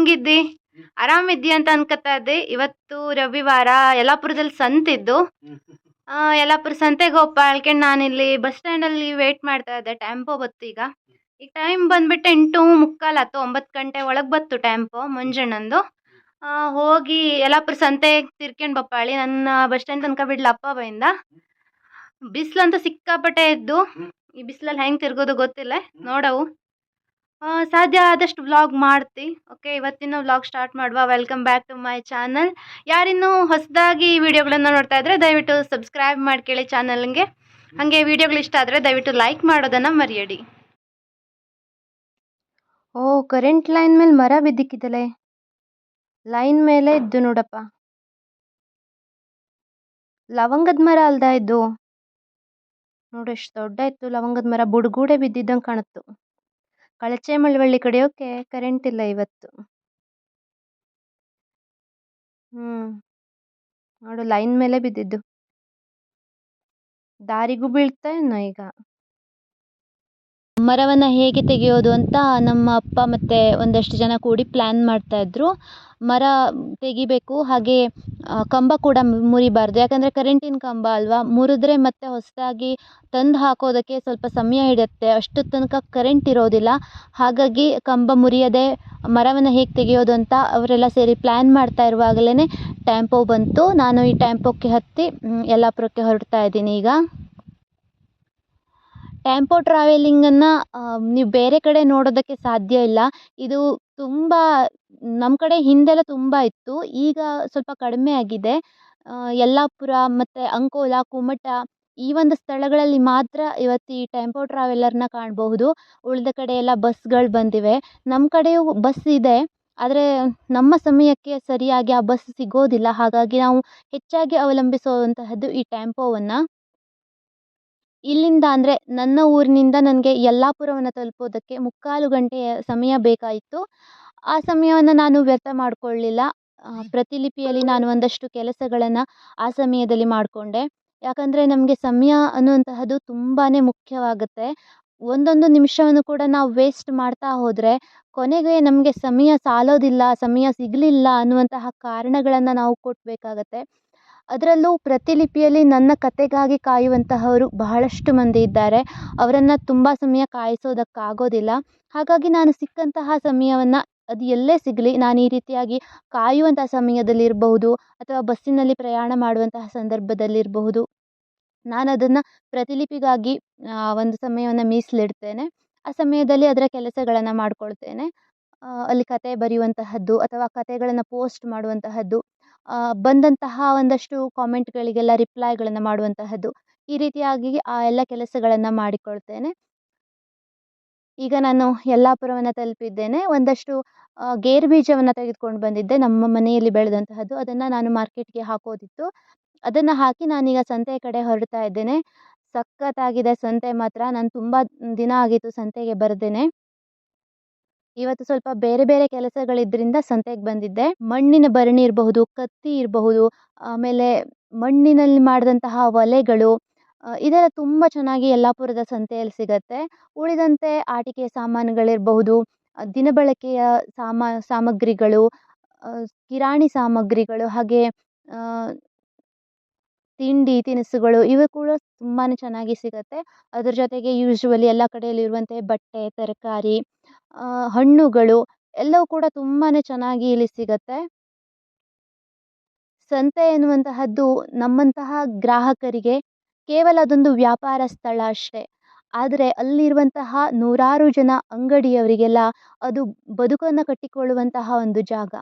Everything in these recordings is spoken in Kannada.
ಹೆಂಗಿದ್ದಿ? ಆರಾಮಿದ್ದಿ ಅಂತ ಅನ್ಕೋತಾ ಇದ್ದೆ. ಇವತ್ತು ರವಿವಾರ, ಯಲ್ಲಾಪುರದಲ್ಲಿ ಸಂತಿದ್ದು ಯಲ್ಲಾಪುರ ಸಂತೆಗೆ ಹೋಗಿ ಪಾಳ್ಕೊಂಡು ನಾನಿಲ್ಲಿ ಬಸ್ ಸ್ಟ್ಯಾಂಡಲ್ಲಿ ವೇಟ್ ಮಾಡ್ತಾ ಇದ್ದೆ. ಟ್ಯಾಂಪೋ ಬತ್ತು ಈಗ. ಈಗ ಟೈಮ್ ಬಂದ್ಬಿಟ್ಟು ಎಂಟು ಮುಕ್ಕಾಲು ಒಂಬತ್ತು ಗಂಟೆ ಒಳಗೆ ಬತ್ತು ಟ್ಯಾಂಪೋ ಮುಂಜಾನಂದು. ಹೋಗಿ ಯಲ್ಲಾಪುರ ಸಂತೆ ತಿರ್ಕೊಂಡು ಬಪ್ಪಾಳಿ. ನನ್ನ ಬಸ್ ಸ್ಟ್ಯಾಂಡ್ ತನಕ ಬಿಡ್ಲ ಅಪ್ಪ ಬೈಂದ ಬಿಸಿಲಂತೂ ಸಿಕ್ಕಾಪಟ್ಟೆ ಇದ್ದು. ಈ ಬಿಸಿಲಲ್ಲಿ ಹೆಂಗೆ ತಿರ್ಗೋದು ಗೊತ್ತಿಲ್ಲ. ನೋಡವು. ಸಾಧ್ಯ ಆದಷ್ಟು ವ್ಲಾಗ್ ಮಾಡ್ತಿ. ಓಕೆ ಇವತ್ತಿನ ವ್ಲಾಗ್ ಸ್ಟಾರ್ಟ್ ಮಾಡುವ. Welcome back to my channel ಯಾರಿನ್ನೂ ಹೊಸದಾಗಿ ವಿಡಿಯೋಗಳನ್ನು ನೋಡ್ತಾ ಇದ್ರೆ ದಯವಿಟ್ಟು ಸಬ್ಸ್ಕ್ರೈಬ್ ಮಾಡ್ಕೊಳ್ಳಿ ಚಾನಲ್ಗೆ ಹಾಗೆ ವಿಡಿಯೋಗಳು ಇಷ್ಟ ಆದರೆ ದಯವಿಟ್ಟು ಲೈಕ್ ಮಾಡೋದನ್ನು ಮರೆಯಡಿ. ಓ ಕರೆಂಟ್ ಲೈನ್ ಮೇಲೆ ಮರ ಬಿದ್ದಿಕ್ಕಿದ್ದಲೆ ಲೈನ್ ಮೇಲೆ ಇದ್ದು ನೋಡಪ್ಪ. ಲವಂಗದ ಮರ ಅಲ್ದಾ ಇದ್ದು? ನೋಡು, ಎಷ್ಟು ದೊಡ್ಡ ಇತ್ತು. ಲವಂಗದ ಮರ ಬುಡಗೂಡೆ ಬಿದ್ದಿದ್ದಂಗೆ ಕಾಣುತ್ತು. ಕಳಚೆ ಮಳವಳ್ಳಿ ಕಡಿಯೋಕೆ ಕರೆಂಟ್ ಇಲ್ಲ ಇವತ್ತು. ಹ್ಞೂ ನೋಡು ಲೈನ್ ಮೇಲೆ ಬಿದ್ದಿದ್ದು. ದಾರಿಗೂ ಬೀಳ್ತಾ ಏನೋ ಈಗ. ಮರವನ್ನು ಹೇಗೆ ತೆಗೆಯೋದು ಅಂತ ನಮ್ಮ ಅಪ್ಪ ಮತ್ತು ಒಂದಷ್ಟು ಜನ ಕೂಡಿ ಪ್ಲ್ಯಾನ್ ಮಾಡ್ತಾ ಇದ್ರು. ಮರ ತೆಗಿಬೇಕು, ಹಾಗೆ ಕಂಬ ಕೂಡ ಮುರಿಬಾರ್ದು. ಯಾಕಂದರೆ ಕರೆಂಟಿನ ಕಂಬ ಅಲ್ವಾ? ಮುರಿದ್ರೆ ಮತ್ತೆ ಹೊಸದಾಗಿ ತಂದು ಹಾಕೋದಕ್ಕೆ ಸ್ವಲ್ಪ ಸಮಯ ಹಿಡಿಯುತ್ತೆ ಅಷ್ಟು ತನಕ ಕರೆಂಟ್ ಇರೋದಿಲ್ಲ. ಹಾಗಾಗಿ ಕಂಬ ಮುರಿಯದೆ ಮರವನ್ನು ಹೇಗೆ ತೆಗೆಯೋದು ಅಂತ ಅವರೆಲ್ಲ ಸೇರಿ ಪ್ಲ್ಯಾನ್ ಮಾಡ್ತಾ ಇರುವಾಗಲೇ ಟ್ಯಾಂಪೋ ಬಂತು. ನಾನು ಈ ಟ್ಯಾಂಪೋಕ್ಕೆ ಹತ್ತಿ ಯಲ್ಲಾಪುರಕ್ಕೆ ಹೊರಡ್ತಾ ಇದ್ದೀನಿ ಈಗ. ಟ್ಯಾಂಪೋ ಟ್ರಾವೆಲಿಂಗನ್ನು ನೀವು ಬೇರೆ ಕಡೆ ನೋಡೋದಕ್ಕೆ ಸಾಧ್ಯ ಇಲ್ಲ. ಇದು ತುಂಬ ನಮ್ಮ ಕಡೆ ಹಿಂದೆಲ್ಲ ತುಂಬ ಇತ್ತು. ಈಗ ಸ್ವಲ್ಪ ಕಡಿಮೆ ಆಗಿದೆ. ಯಲ್ಲಾಪುರ ಮತ್ತು ಅಂಕೋಲ, ಕುಮಟ ಈ ಒಂದು ಸ್ಥಳಗಳಲ್ಲಿ ಮಾತ್ರ ಇವತ್ತು ಈ ಟೆಂಪೋ ಟ್ರಾವೆಲರ್ನ ಕಾಣಬಹುದು. ಉಳಿದ ಕಡೆ ಎಲ್ಲ ಬಸ್ಗಳು ಬಂದಿವೆ. ನಮ್ಮ ಕಡೆಯೂ ಬಸ್ ಇದೆ. ಆದರೆ ನಮ್ಮ ಸಮಯಕ್ಕೆ ಸರಿಯಾಗಿ ಆ ಬಸ್ ಸಿಗೋದಿಲ್ಲ. ಹಾಗಾಗಿ ನಾವು ಹೆಚ್ಚಾಗಿ ಅವಲಂಬಿಸುವಂತಹದ್ದು ಈ ಟ್ಯಾಂಪೋವನ್ನು ಇಲ್ಲಿಂದ ಅಂದರೆ ನನ್ನ ಊರಿನಿಂದ ನನಗೆ ಯಲ್ಲಾಪುರವನ್ನು ತಲುಪೋದಕ್ಕೆ ಮುಕ್ಕಾಲು ಗಂಟೆಯ ಸಮಯ ಬೇಕಾಯಿತು. ಆ ಸಮಯವನ್ನು ನಾನು ವ್ಯರ್ಥ ಮಾಡಿಕೊಳ್ಳಿಲ್ಲ. ಪ್ರತಿಲಿಪಿಯಲ್ಲಿ ನಾನು ಒಂದಷ್ಟು ಕೆಲಸಗಳನ್ನು ಆ ಸಮಯದಲ್ಲಿ ಮಾಡಿಕೊಂಡೆ. ಯಾಕಂದರೆ ನಮಗೆ ಸಮಯ ಅನ್ನುವಂತಹದ್ದು ತುಂಬಾ ಮುಖ್ಯವಾಗುತ್ತೆ. ಒಂದೊಂದು ನಿಮಿಷವನ್ನು ಕೂಡ ನಾವು ವೇಸ್ಟ್ ಮಾಡ್ತಾ ಹೋದರೆ ಕೊನೆಗೆ ನಮಗೆ ಸಮಯ ಸಾಲೋದಿಲ್ಲ, ಸಮಯ ಸಿಗಲಿಲ್ಲ ಅನ್ನುವಂತಹ ಕಾರಣಗಳನ್ನು ನಾವು ಕೊಡಬೇಕಾಗತ್ತೆ ಅದರಲ್ಲೂ ಪ್ರತಿಲಿಪಿಯಲ್ಲಿ ನನ್ನ ಕತೆಗಾಗಿ ಕಾಯುವಂತಹವರು ಬಹಳಷ್ಟು ಮಂದಿ ಇದ್ದಾರೆ. ಅವರನ್ನು ತುಂಬ ಸಮಯ ಕಾಯಿಸೋದಕ್ಕಾಗೋದಿಲ್ಲ. ಹಾಗಾಗಿ ನಾನು ಸಿಕ್ಕಂತಹ ಸಮಯವನ್ನು ಅದು ಎಲ್ಲೇ ಸಿಗಲಿ, ನಾನು ಈ ರೀತಿಯಾಗಿ ಕಾಯುವಂಥ ಸಮಯದಲ್ಲಿರಬಹುದು ಅಥವಾ ಬಸ್ಸಿನಲ್ಲಿ ಪ್ರಯಾಣ ಮಾಡುವಂತಹ ಸಂದರ್ಭದಲ್ಲಿರಬಹುದು. ನಾನು ಅದನ್ನು ಪ್ರತಿಲಿಪಿಗಾಗಿ ಒಂದು ಸಮಯವನ್ನು ಮೀಸಲಿಡ್ತೇನೆ. ಆ ಸಮಯದಲ್ಲಿ ಅದರ ಕೆಲಸಗಳನ್ನು ಮಾಡಿಕೊಳ್ತೇನೆ. ಅಲ್ಲಿ ಕತೆ ಬರೆಯುವಂತಹದ್ದು ಅಥವಾ ಕತೆಗಳನ್ನು ಪೋಸ್ಟ್ ಮಾಡುವಂತಹದ್ದು. ಬಂದಂತಹ ಒಂದಷ್ಟು ಕಾಮೆಂಟ್ಗಳಿಗೆಲ್ಲ ರಿಪ್ಲೈಗಳನ್ನು ಮಾಡುವಂತಹದ್ದು. ಈ ರೀತಿಯಾಗಿ ಆ ಎಲ್ಲ ಕೆಲಸಗಳನ್ನು ಮಾಡಿಕೊಳ್ತೇನೆ. ಈಗ ನಾನು ಯಲ್ಲಾಪುರವನ್ನು ತಲುಪಿದ್ದೇನೆ. ಒಂದಷ್ಟು ಗೇರು ಬೀಜವನ್ನು ತೆಗೆದುಕೊಂಡು ಬಂದಿದ್ದೆ. ನಮ್ಮ ಮನೆಯಲ್ಲಿ ಬೆಳೆದಂತಹದ್ದು. ಅದನ್ನು ನಾನು ಮಾರ್ಕೆಟ್ಗೆ ಹಾಕೋದಿತ್ತು. ಅದನ್ನು ಹಾಕಿ ನಾನೀಗ ಸಂತೆಯ ಕಡೆ ಹೊರಡ್ತಾ ಇದ್ದೇನೆ. ಸಖತ್ತಾಗಿದೆ ಸಂತೆ ಮಾತ್ರ. ನಾನು ತುಂಬ ದಿನ ಆಗಿತ್ತು ಸಂತೆಗೆ ಬರ್ದೇನೆ. ಇವತ್ತು ಸ್ವಲ್ಪ ಬೇರೆ ಬೇರೆ ಕೆಲಸಗಳಿದ್ರಿಂದ ಸಂತೆಗೆ ಬಂದಿದ್ದೆ. ಮಣ್ಣಿನ ಭರಣಿ ಇರಬಹುದು, ಕತ್ತಿ ಇರಬಹುದು, ಆಮೇಲೆ ಮಣ್ಣಿನಲ್ಲಿ ಮಾಡಿದಂತಹ ಒಲೆಗಳು ಇದೆಲ್ಲ ತುಂಬ ಚೆನ್ನಾಗಿ ಯಲ್ಲಾಪುರದ ಸಂತೆಯಲ್ಲಿ ಸಿಗತ್ತೆ. ಉಳಿದಂತೆ ಆಟಿಕೆ ಸಾಮಾನುಗಳಿರಬಹುದು ದಿನಬಳಕೆಯ ಸಾಮಾ, ಸಾಮಗ್ರಿಗಳು ಕಿರಾಣಿ ಸಾಮಗ್ರಿಗಳು, ಹಾಗೆ ತಿಂಡಿ, ತಿನಿಸುಗಳು, ಇವು ಕೂಡ ತುಂಬಾ ಚೆನ್ನಾಗಿ ಸಿಗತ್ತೆ. ಅದ್ರ ಜೊತೆಗೆ ಯೂಶ್ವಲಿ ಎಲ್ಲ ಕಡೆಯಲ್ಲಿ ಇರುವಂತೆ ಬಟ್ಟೆ, ತರಕಾರಿ ಹಣ್ಣುಗಳು ಎಲ್ಲವೂ ಕೂಡ ತುಂಬಾ ಚೆನ್ನಾಗಿ ಇಲ್ಲಿ ಸಿಗುತ್ತೆ. ಸಂತೆ ಎನ್ನುವಂತಹದ್ದು ನಮ್ಮಂತಹ ಗ್ರಾಹಕರಿಗೆ ಕೇವಲ ಅದೊಂದು ವ್ಯಾಪಾರ ಸ್ಥಳ ಅಷ್ಟೇ. ಆದರೆ ಅಲ್ಲಿರುವಂತಹ ನೂರಾರು ಜನ ಅಂಗಡಿಯವರಿಗೆಲ್ಲ ಅದು ಬದುಕನ್ನು ಕಟ್ಟಿಕೊಳ್ಳುವಂತಹ ಒಂದು ಜಾಗ.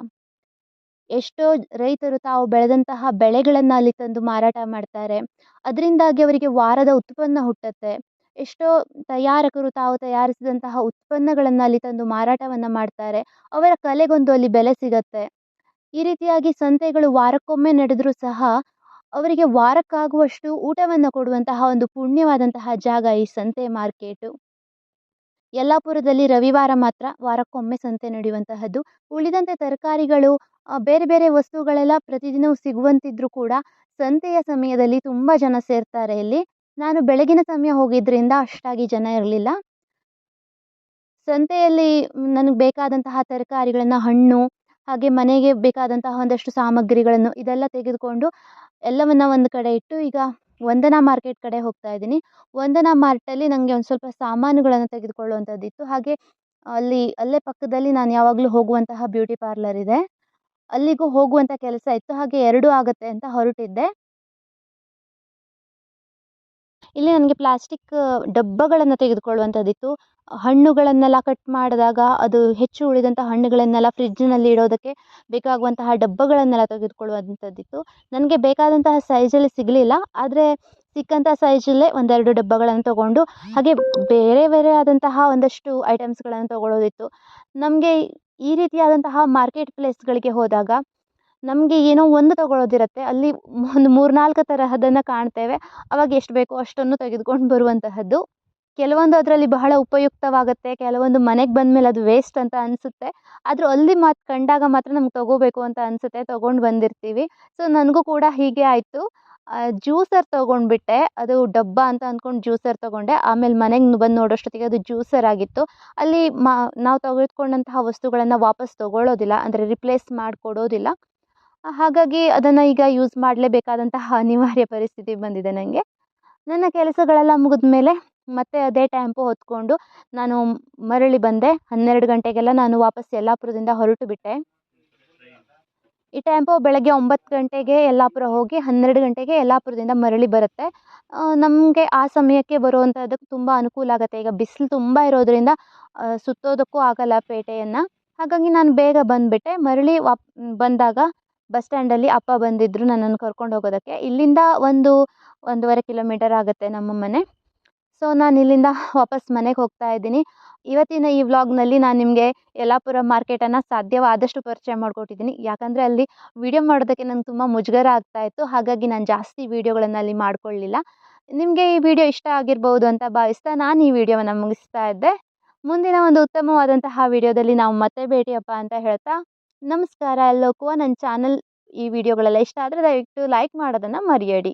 ಎಷ್ಟೋ ರೈತರು ತಾವು ಬೆಳೆದಂತಹ ಬೆಳೆಗಳನ್ನು ಅಲ್ಲಿ ತಂದು ಮಾರಾಟ ಮಾಡ್ತಾರೆ. ಅದರಿಂದಾಗಿ ಅವರಿಗೆ ವಾರದ ಉತ್ಪನ್ನ ಹುಟ್ಟುತ್ತೆ. ಎಷ್ಟೋ ತಯಾರಕರು ತಾವು ತಯಾರಿಸಿದಂತಹ ಉತ್ಪನ್ನಗಳನ್ನು ಅಲ್ಲಿ ತಂದು ಮಾರಾಟವನ್ನು ಮಾಡ್ತಾರೆ. ಅವರ ಕಲೆಗೊಂದು ಅಲ್ಲಿ ಬೆಲೆ ಸಿಗತ್ತೆ. ಈ ರೀತಿಯಾಗಿ ಸಂತೆಗಳು ವಾರಕ್ಕೊಮ್ಮೆ ನಡೆದರೂ ಸಹ ಅವರಿಗೆ ವಾರಕ್ಕಾಗುವಷ್ಟು ಊಟವನ್ನು ಕೊಡುವಂತಹ ಒಂದು ಪುಣ್ಯವಾದಂತಹ ಜಾಗ ಈ ಸಂತೆ ಮಾರ್ಕೆಟು. ಯಲ್ಲಾಪುರದಲ್ಲಿ ರವಿವಾರ ಮಾತ್ರ ವಾರಕ್ಕೊಮ್ಮೆ ಸಂತೆ ನಡೆಯುವಂತಹದ್ದು. ಉಳಿದಂತೆ ತರಕಾರಿಗಳು ಬೇರೆ ಬೇರೆ ವಸ್ತುಗಳೆಲ್ಲ ಪ್ರತಿದಿನವೂ ಸಿಗುವಂತಿದ್ರು ಕೂಡ ಸಂತೆಯ ಸಮಯದಲ್ಲಿ ತುಂಬ ಜನ ಸೇರ್ತಾರೆ ಇಲ್ಲಿ. ನಾನು ಬೆಳಗಿನ ಸಮಯ ಹೋಗಿದ್ದರಿಂದ ಅಷ್ಟಾಗಿ ಜನ ಇರಲಿಲ್ಲ. ಸಂತೆಯಲ್ಲಿ ನನಗೆ ಬೇಕಾದಂತಹ ತರಕಾರಿಗಳನ್ನು, ಹಣ್ಣು, ಹಾಗೆ ಮನೆಗೆ ಬೇಕಾದಂತಹ ಒಂದಷ್ಟು ಸಾಮಗ್ರಿಗಳನ್ನು ಇದೆಲ್ಲ ತೆಗೆದುಕೊಂಡು ಎಲ್ಲವನ್ನು ಒಂದು ಕಡೆ ಇಟ್ಟು ಈಗ ವಂದನಾ ಮಾರ್ಕೆಟ್ ಕಡೆ ಹೋಗ್ತಾ ಇದ್ದೀನಿ. ವಂದನಾ ಮಾರ್ಟಲ್ಲಿ ನನಗೆ ಒಂದು ಸ್ವಲ್ಪ ಸಾಮಾನುಗಳನ್ನು ತೆಗೆದುಕೊಳ್ಳುವಂಥದ್ದಿತ್ತು ಹಾಗೆ ಅಲ್ಲಿ, ಅಲ್ಲೇ ಪಕ್ಕದಲ್ಲಿ ನಾನು ಯಾವಾಗಲೂ ಹೋಗುವಂತಹ ಬ್ಯೂಟಿ ಪಾರ್ಲರ್ ಇದೆ. ಅಲ್ಲಿಗೂ ಹೋಗುವಂಥ ಕೆಲಸ ಇತ್ತು. ಹಾಗೆ ಎರಡೂ ಆಗುತ್ತೆ ಅಂತ ಹೊರಟಿದ್ದೆ. ಇಲ್ಲಿ ನನಗೆ ಪ್ಲಾಸ್ಟಿಕ್, ಡಬ್ಬಗಳನ್ನು ತೆಗೆದುಕೊಳ್ಳುವಂಥದ್ದಿತ್ತು ಹಣ್ಣುಗಳನ್ನೆಲ್ಲ ಕಟ್ ಮಾಡಿದಾಗ ಅದು ಹೆಚ್ಚು ಉಳಿದಂಥ ಹಣ್ಣುಗಳನ್ನೆಲ್ಲ ಫ್ರಿಡ್ಜ್ನಲ್ಲಿ ಇಡೋದಕ್ಕೆ ಬೇಕಾಗುವಂತಹ ಡಬ್ಬಗಳನ್ನೆಲ್ಲ ತೆಗೆದುಕೊಳ್ಳುವಂಥದ್ದಿತ್ತು ನನಗೆ ಬೇಕಾದಂತಹ ಸೈಜಲ್ಲಿ ಸಿಗಲಿಲ್ಲ, ಆದರೆ ಸಿಕ್ಕಂಥ ಸೈಜಲ್ಲೇ ಒಂದೆರಡು ಡಬ್ಬಗಳನ್ನು ತಗೊಂಡು, ಹಾಗೆ ಬೇರೆ ಬೇರೆ ಆದಂತಹ ಒಂದಷ್ಟು ಐಟಮ್ಸ್ಗಳನ್ನು ತಗೊಳ್ಳೋದಿತ್ತು ನಮಗೆ ಈ ರೀತಿಯಾದಂತಹ ಮಾರ್ಕೆಟ್ ಪ್ಲೇಸ್ಗಳಿಗೆ ಹೋದಾಗ ನಮಗೆ ಏನೋ ಒಂದು ತಗೊಳ್ಳೋದಿರುತ್ತೆ ಅಲ್ಲಿ ಒಂದು ಮೂರು ನಾಲ್ಕು ತರಹದನ್ನು ಕಾಣ್ತೇವೆ. ಅವಾಗ ಎಷ್ಟು ಬೇಕೋ ಅಷ್ಟನ್ನು ತೆಗೆದುಕೊಂಡು ಬರುವಂತಹದ್ದು. ಕೆಲವೊಂದು ಅದರಲ್ಲಿ ಬಹಳ ಉಪಯುಕ್ತವಾಗುತ್ತೆ. ಕೆಲವೊಂದು ಮನೆಗೆ ಬಂದಮೇಲೆ ಅದು ವೇಸ್ಟ್ ಅಂತ ಅನಿಸುತ್ತೆ. ಆದರೂ ಅಲ್ಲಿ ಮಾತು, ಕಂಡಾಗ ಮಾತ್ರ ನಮ್ಗೆ ತಗೋಬೇಕು ಅಂತ ಅನಿಸುತ್ತೆ. ತೊಗೊಂಡು ಬಂದಿರ್ತೀವಿ. ಸೊ ನನಗೂ ಕೂಡ ಹೀಗೆ ಆಯಿತು. ಜ್ಯೂಸರ್ ತೊಗೊಂಡ್ಬಿಟ್ಟೆ. ಅದು ಡಬ್ಬ ಅಂತ ಅಂದ್ಕೊಂಡು ಜ್ಯೂಸರ್ ತೊಗೊಂಡೆ. ಆಮೇಲೆ ಮನೆಗೆ ಬಂದು ನೋಡೋಷ್ಟೊತ್ತಿಗೆ ಅದು ಜ್ಯೂಸರ್ ಆಗಿತ್ತು. ಅಲ್ಲಿ ಮಾ, ನಾವು ತೆಗೆದುಕೊಂಡಂತಹ ವಸ್ತುಗಳನ್ನು ವಾಪಸ್ ತೊಗೊಳ್ಳೋದಿಲ್ಲ ಅಂದರೆ ರಿಪ್ಲೇಸ್ ಮಾಡಿಕೊಡೋದಿಲ್ಲ. ಹಾಗಾಗಿ ಅದನ್ನು ಈಗ ಯೂಸ್ ಮಾಡಲೇಬೇಕಾದಂತಹ ಅನಿವಾರ್ಯ ಪರಿಸ್ಥಿತಿ ಬಂದಿದೆ ನನಗೆ ನನ್ನ ಕೆಲಸಗಳೆಲ್ಲ ಮುಗಿದ ಮೇಲೆ ಮತ್ತೆ ಅದೇ ಟೆಂಪೋ ಹೊತ್ಕೊಂಡು ನಾನು ಮರಳಿ ಬಂದೆ. ಹನ್ನೆರಡು ಗಂಟೆಗೆಲ್ಲ ನಾನು ವಾಪಸ್ ಯಲ್ಲಾಪುರದಿಂದ ಹೊರಟು ಬಿಟ್ಟೆ. ಈ ಟೆಂಪೋ ಬೆಳಗ್ಗೆ ಒಂಬತ್ತು ಗಂಟೆಗೆ ಯಲ್ಲಾಪುರ ಹೋಗಿ ಹನ್ನೆರಡು ಗಂಟೆಗೆ ಯಲ್ಲಾಪುರದಿಂದ ಮರಳಿ ಬರುತ್ತೆ. ನಮಗೆ ಆ ಸಮಯಕ್ಕೆ ಬರುವಂಥದ್ದಕ್ಕೆ ತುಂಬ ಅನುಕೂಲ ಆಗುತ್ತೆ. ಈಗ ಬಿಸಿಲು ತುಂಬ ಇರೋದರಿಂದ ಸುತ್ತೋದಕ್ಕೂ ಆಗಲ್ಲ ಪೇಟೆಯನ್ನು. ಹಾಗಾಗಿ ನಾನು ಬೇಗ ಬಂದುಬಿಟ್ಟೆ. ಮರಳಿ ವಾಪ್, ಬಂದಾಗ ಬಸ್ ಸ್ಟ್ಯಾಂಡಲ್ಲಿ ಅಪ್ಪ ಬಂದಿದ್ದರು ನನ್ನನ್ನು ಕರ್ಕೊಂಡು ಹೋಗೋದಕ್ಕೆ. ಇಲ್ಲಿಂದ ಒಂದು ಒಂದೂವರೆ ಕಿಲೋಮೀಟರ್ ಆಗುತ್ತೆ ನಮ್ಮ ಮನೆ. ಸೊ ನಾನು ಇಲ್ಲಿಂದ ವಾಪಸ್ ಮನೆಗೆ ಹೋಗ್ತಾ ಇದ್ದೀನಿ. ಇವತ್ತಿನ ಈ ವ್ಲಾಗ್ನಲ್ಲಿ ನಾನು ನಿಮಗೆ ಯಲ್ಲಾಪುರ ಮಾರ್ಕೆಟನ್ನು ಸಾಧ್ಯವಾದಷ್ಟು ಪರಿಚಯ ಮಾಡಿಕೊಟ್ಟಿದ್ದೀನಿ. ಯಾಕಂದರೆ ಅಲ್ಲಿ ವೀಡಿಯೋ ಮಾಡೋದಕ್ಕೆ ನಂಗೆ ತುಂಬ ಮುಜುಗರ ಆಗ್ತಾ ಇತ್ತು. ಹಾಗಾಗಿ ನಾನು ಜಾಸ್ತಿ ವೀಡಿಯೋಗಳನ್ನು ಅಲ್ಲಿ ಮಾಡಿಕೊಳ್ಳಿಲ್ಲ ನಿಮಗೆ ಈ ವಿಡಿಯೋ ಇಷ್ಟ ಆಗಿರ್ಬೋದು ಅಂತ ಭಾವಿಸ್ತಾ ನಾನು ಈ ವಿಡಿಯೋವನ್ನು ಮುಗಿಸ್ತಾ ಇದ್ದೆ. ಮುಂದಿನ ಒಂದು ಉತ್ತಮವಾದಂತಹ ವಿಡಿಯೋದಲ್ಲಿ ನಾವು ಮತ್ತೆ ಭೇಟಿಯಪ್ಪ ಅಂತ ಹೇಳ್ತಾ ನಮಸ್ಕಾರ ಎಲ್ಲಕ್ಕೂ ನನ್ನ ಚಾನಲ್ ಈ ವಿಡಿಯೋಗಳೆಲ್ಲ ಇಷ್ಟ ಆದರೆ ದಯವಿಟ್ಟು ಲೈಕ್ ಮಾಡೋದನ್ನು ಮರೆಯಡಿ.